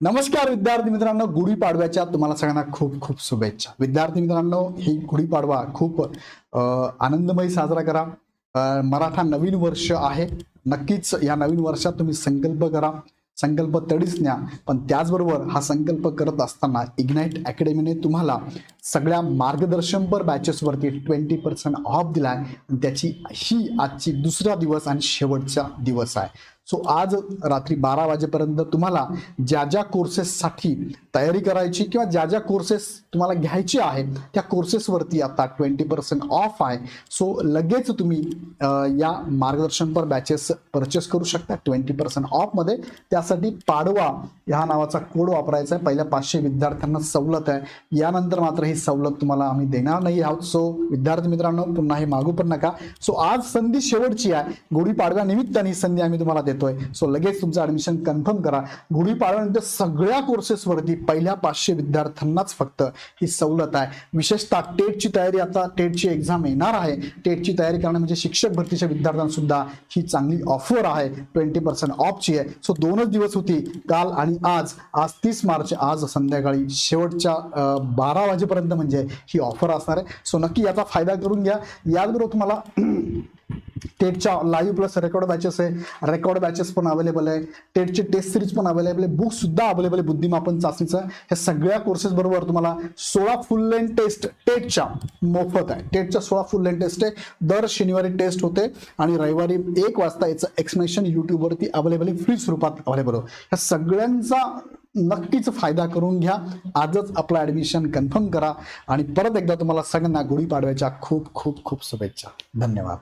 नमस्कार विद्यार्थी मित्रांनो गुढीपाडव्याच्या तुम्हाला सगळ्यांना खूप खूप शुभेच्छा. विद्यार्थी मित्रांनो ही गुढीपाडवा खूप आनंदमयी साजरा करा. मराठा नवीन वर्ष आहे. नक्कीच या नवीन वर्षात तुम्ही संकल्प करा. संकल्प तडीच न्या. पण त्याचबरोबर हा संकल्प करत असताना इग्नाईट अकॅडमीने तुम्हाला सगळ्या मार्गदर्शनपर बॅचेसवरती ट्वेंटी पर्सेंट ऑफ दिला आहे त्याची ही आजची दुसरा दिवस आणि शेवटचा दिवस आहे. सो आज रात्री बारा वाजेपर्यंत तुम्हाला ज्या ज्या कोर्सेससाठी तयारी करायची किंवा ज्या ज्या कोर्सेस तुम्हाला घ्यायचे आहेत त्या कोर्सेसवरती आता ट्वेंटी पर्सेंट ऑफ आहे. सो लगेच तुम्ही या मार्गदर्शनपर बॅचेस परचेस करू शकता ट्वेंटी पर्सेंट ऑफमध्ये त्यासाठी पाडवा ह्या नावाचा कोड वापरायचा आहे. पहिल्या पाचशे विद्यार्थ्यांना सवलत आहे. यानंतर मात्र ही सवलत तुम्हाला आम्ही देणार नाही आहोत. सो विद्यार्थी मित्रांनो पुन्हा हे मागू पण नका. सो आज संधी शेवटची आहे. गुढीपाडव्या निमित्ताने ही संधी आम्ही तुम्हाला देतो. घेतोय सो लगेच तुमचं ऍडमिशन कन्फर्म करा. गुढीपाडव्यानंतर सगळ्या कोर्सेसवरती पहिल्या पाचशे विद्यार्थ्यांनाच फक्त ही सवलत आहे. विशेषतः टेटची तयारी आता टेटची एक्झाम येणार आहे. टेटची तयारी करणं म्हणजे शिक्षक भरतीच्या विद्यार्थ्यांना सुद्धा ही चांगली ऑफर आहे. ट्वेंटी पर्सेंट ऑफची आहे. सो दोनच दिवस होती काल आणि आज. आज तीस मार्च आज संध्याकाळी. शेवटच्या बारा वाजेपर्यंत म्हणजे ही ऑफर असणार आहे. सो नक्की याचा फायदा करून घ्या. याचबरोबर तुम्हाला टेटच्या लाईव्ह प्लस रेकॉर्ड बॅचेस आहे. रेकॉर्ड बॅचेस पण अवेलेबल आहे. टेटचे टेस्ट सिरीज पण अवेलेबल आहे. बुक सुद्धा अवेलेबल आहे बुद्धिमापन चाचणीचं. हे सगळ्या कोर्सेस बरोबर तुम्हाला सोळा फुल लेन टेस्ट टेटच्या मोफत आहे. टेटच्या सोळा फुल लेन टेस्ट आहे. दर शनिवारी टेस्ट होते आणि रविवारी एक वाजता याचं एक्सप्लेनेशन युट्यूबवरती अवेलेबल आहे. फ्री स्वरूपात अवेलेबल हो ह्या सगळ्यांचा नक्कीच फायदा करून घ्या. आजच आपलं ऍडमिशन कन्फर्म करा. आणि परत एकदा तुम्हाला सगळ्यांना गुढीपाडव्याच्या खूप खूप खूप शुभेच्छा. धन्यवाद.